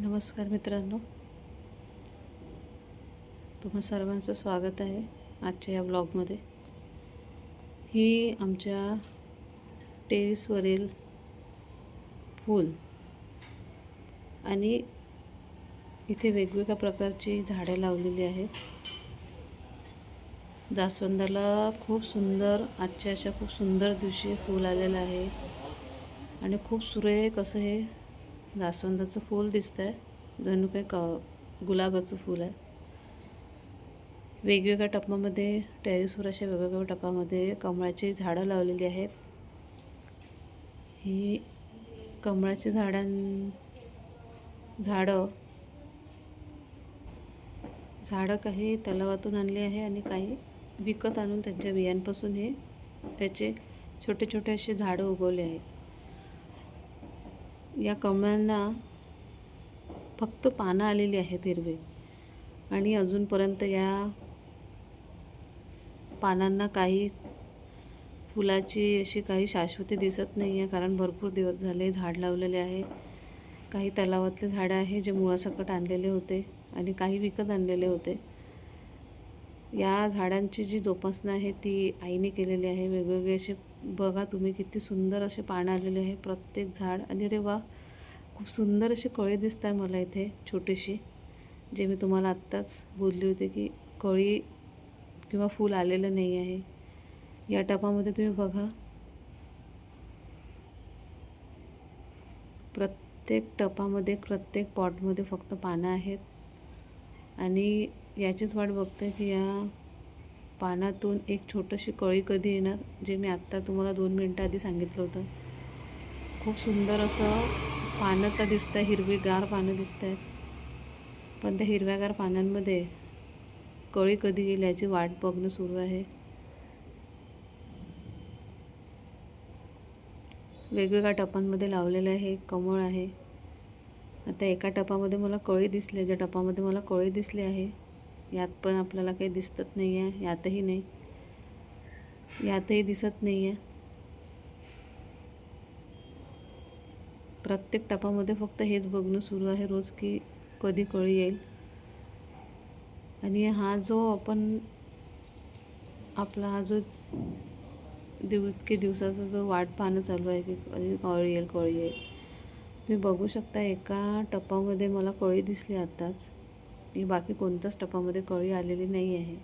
नमस्कार मित्रांनो. तुम्हा सर्वांचं स्वागत आहे आजच्या या ब्लॉगमध्ये. ही आमच्या टेरिसवरील फूल आणि इथे वेगवेगळ्या प्रकारची झाडे लावलेली आहेत. जास्वंदाला खूप सुंदर आजच्या अशा खूप सुंदर दिवशी फूल आलेलं आहे. आणि खूप सुरेख असं हे जास्वंदाचं फूल दिसतं आहे जणू काही क गुलाबाचं फूल आहे. वेगवेगळ्या टप्प्यामध्ये टेरेसवर अशा वेगवेगळ्या टप्प्यामध्ये कमळाची झाडं लावलेली आहेत. ही कमळाची झाडां झाडं झाडं काही तलावातून आणली आहे आणि काही विकत आणून त्यांच्या बियांपासून हे त्याचे छोटे छोटे असे झाडं उगवले आहेत. या कमळांना फक्त पानं आलेली आहेत हिरवे. आणि अजूनपर्यंत या पानांना काही फुलाची अशी काही शाश्वती दिसत नाही आहे कारण भरपूर दिवस झाले झाड लावलेले आहे. काही तलावातले झाडं आहे जे मुळासकट आणलेले होते आणि काही विकत आणलेले होते. या झाडांची जी जोपासना आहे ती आईने केलेली आहे. वेगवेगळे असे बघा तुम्ही किती सुंदर असे पानं आलेले आहे. प्रत्येक झाड आणि रे वा खूप सुंदर असे कळे दिसत आहे मला इथे छोटीशी जे मी तुम्हाला आत्ताच बोलली होती की कळी किंवा फूल आलेलं नाही आहे. या टपामध्ये तुम्ही बघा. प्रत्येक टपामध्ये प्रत्येक पॉटमध्ये फक्त पानं आहेत. आणि याचीच वाट बघते की या पानातून एक छोटीशी कळी कधी येणार जे मी आत्ता तुम्हाला दोन मिनटं आधी सांगितलं होतं. खूप सुंदर असं पानं तर दिसत आहे हिरवीगार पानं दिसत आहेत पण त्या हिरव्यागार पानांमध्ये कळी कधी येईल याची वाट बघणं सुरू आहे. वेगवेगळ्या टपांमध्ये लावलेलं आहे कमळ आहे. आता एका टपामध्ये मला कळी दिसली ज्या टपामध्ये मला कळी दिसली आहे. यात पण आपल्याला काही दिसत नाही आहे यातही नाही. यातही दिसत नाही आहे प्रत्येक टपामध्ये फक्त हेच बघणं सुरू आहे रोज की कधी कळी येईल. आणि हा जो आपण आपला हा जो दिव इतके दिवसाचा जो वाट पाहणं चालू आहे की कधी कळी येईल कळी येईल. तुम्ही बघू शकता एका टपामध्ये मला कळी दिसली आत्ताच ही बाकी कोणत्याच टपामध्ये कळी आलेली नाही आहे.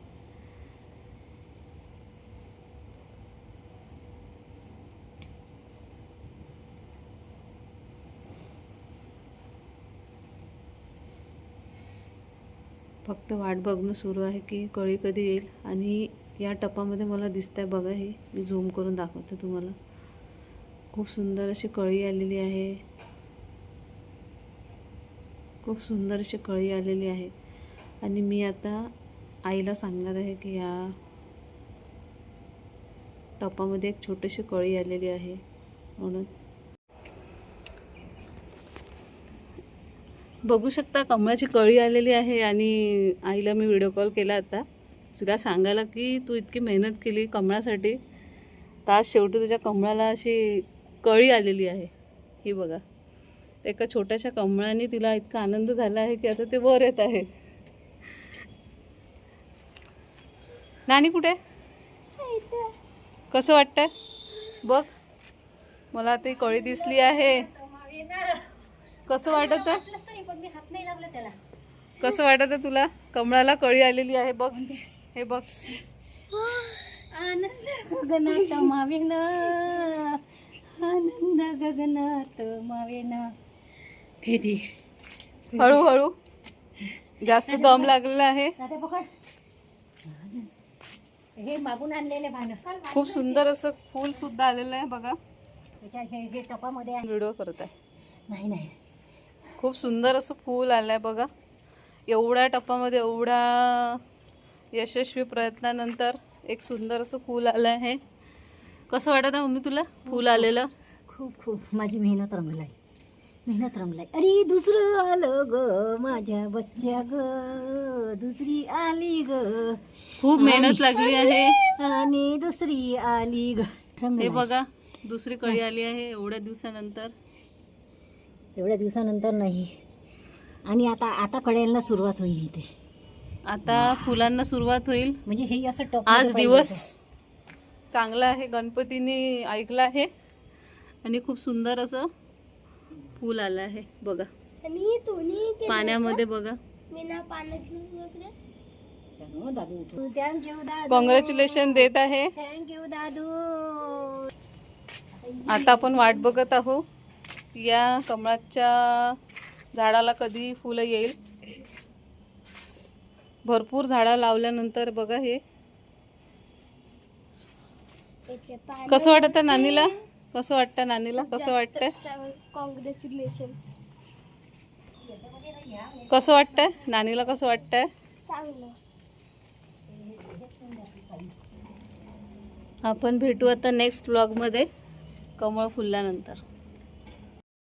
फक्त वाट बघणं सुरू आहे की कळी कधी येईल आणि या टपामध्ये मला दिसत आहे बघा हे. मी झूम करून दाखवते तुम्हाला. खूप सुंदर अशी कळी आलेली आहे. खूप सुंदर अशी कळी आलेली आहे. आणि मी आता आईला सांगणार आहे की या टपामध्ये एक छोटीशी कळी आलेली आहे. म्हणून बघू शकता कमळाची कळी आलेली आहे आणि आईला मी व्हिडिओ कॉल केला आता. तिला सांगायला की तू इतकी मेहनत केली कमळासाठी. तर आज शेवटी तुझ्या कमळाला अशी कळी आलेली आहे. ही बघा. एका छोट्याशा कमळाने तिला इतका आनंद झाला आहे की आता ते वर येत आहे. नानी कुठे? कसं वाटतंय? बघ मला ती कळी दिसली आहे. कसं वाटत? कसं वाटत तुला? कमळाला कळी आलेली आहे बघ. हे बघ. आनंद गगनात मावेना. आनंद गगनात मावेना. फेदी हळूहळू. जास्त दम लागलेला आहे. हे मागून आणलेले भानं खूप सुंदर असं फूल सुद्धा आलेलं आहे बघा. हे हे टपामध्ये आहे. व्हिडिओ करत आहे. नाही नाही. खूप सुंदर असं फूल आलं आहे बघा. एवढ्या टप्पामध्ये एवढ्या यशस्वी प्रयत्नानंतर एक सुंदर असं फूल आलं आहे कसं वाटत आहे मम्मी तुला? फूल आलेलं? खूप खूप. माझी मेहनत रंगलाई मेहनत रंगलाई अरे दुसरं आलं ग माझ्या बच्च्या ग. दुसरी आली ग. खूप मेहनत लागली आहे. आणि दुसरी आली ग. हे. बघा दुसरी कळी आली आहे एवढ्या दिवसानंतर. एवढ्या दिवसानंतर नाही. आणि आता आता कळायला सुरुवात होईल इथे. आता फुलांना सुरुवात होईल. म्हणजे हे असं टोक आज दिवस चांगला आहे गणपतीने ऐकला आहे. आणि खूप सुंदर असं फूल आलं आहे बघा. पाण्यामध्ये बघा. मी ना पाण्यात घेऊन वगैरे. दादू थँक्यू दादू. कॉंग्रॅच्युलेशन देत आहे. थँक्यू दादू. आता आपण वाट बघत आहोत. या कमळाच्या झाडाला कधी फुलं येईल? भरपूर झाडं लावल्यानंतर बघा हे. कसं वाटतं नानीला? कसं वाटतं नानीला? कसं वाटतंय? कॉंग्रॅच्युलेशन कसं वाटतंय? नानीला कसं चांगलं. आपण भेटू आता नेक्स्ट ब्लॉगमध्ये कमळ फुलल्यानंतर.